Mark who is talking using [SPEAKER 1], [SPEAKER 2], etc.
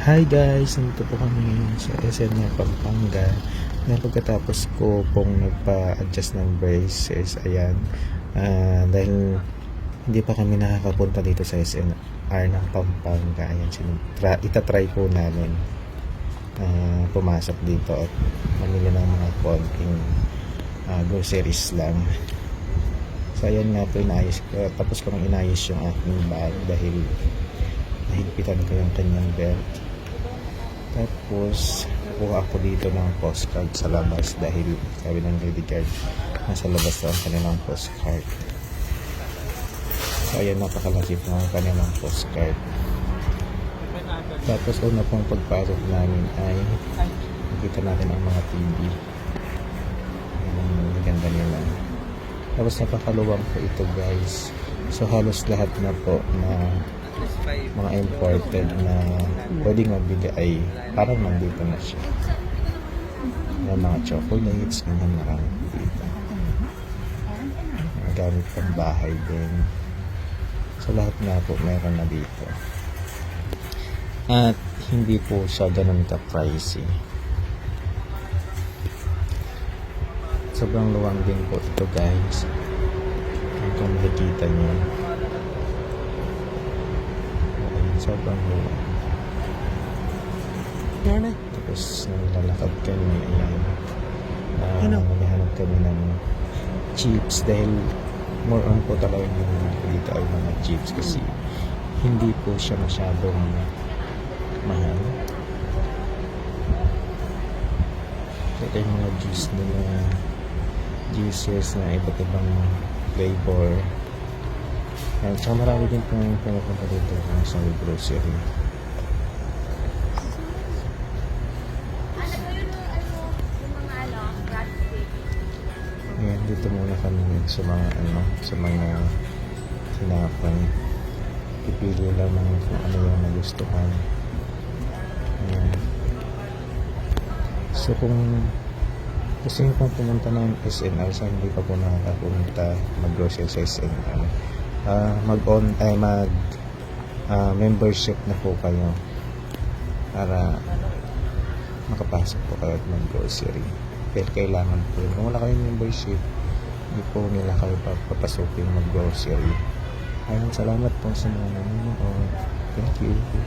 [SPEAKER 1] Hi guys, nandito po kami sa SM ng Pampanga na pagkatapos ko pong nagpa-adjust ng braces, ayan, ah, dahil hindi pa kami nakakapunta dito sa SNR ng Pampanga, ayan, sinitra, itatry po namin ah, pumasok dito at mamili ng mga konting ah, groceries lang. So ayan nga po inayos ko, tapos ko nang inayos yung aking bag dahil nahigpitan ko yung kanyang belt. Tapos, nakuha ako dito ng postcard sa labas dahil sabi ng lady guard, nasa labas daw ang kanilang postcard. So, ayan, napakalaki po ang kanilang postcard. Tapos, una pong pagpasok namin ay nakita natin ang mga TV. Ang ganda nila. Tapos, napakaluwang po ito guys. So, halos lahat na po na mga imported na pwedeng mabili ay parang nandito na siya. May mga chocolates, ganyan marami dito. Mga gamit pang bahay din. So lahat na po meron na dito. At hindi po siya ganun ka-pricey. Sobrang luwang din po ito guys. Kung nakikita niyo. Sobrang luwang. Tapos naglalakad kami, ayan. Uh,
[SPEAKER 2] Ano?
[SPEAKER 1] Naghahanap kami ng chips dahil more on po talaga yung mga dito ay mga chips kasi hindi po siya masyadong mahal. Ito yung mga juice nila juices na iba't ibang flavor. Ayan, tsaka marami din pong pumupunta dito sa grocery. Ayan, dito muna kami sa mga ano, sa mga tinapay. Pipili lang ng kung ano yung nagustuhan. Ayan. So kung gusto niyo pong pumunta ng SNR sa hindi pa po nakakapunta mag-grocery sa SNR, ah mag-on ay mag ah, membership na po kayo para makapasok po kayo at mag-grocery. Pero kailangan po. Kung wala kayong membership, hindi po nila kayo papapasukin mag-grocery. Ayun, salamat po sa mga nanonood. Thank you.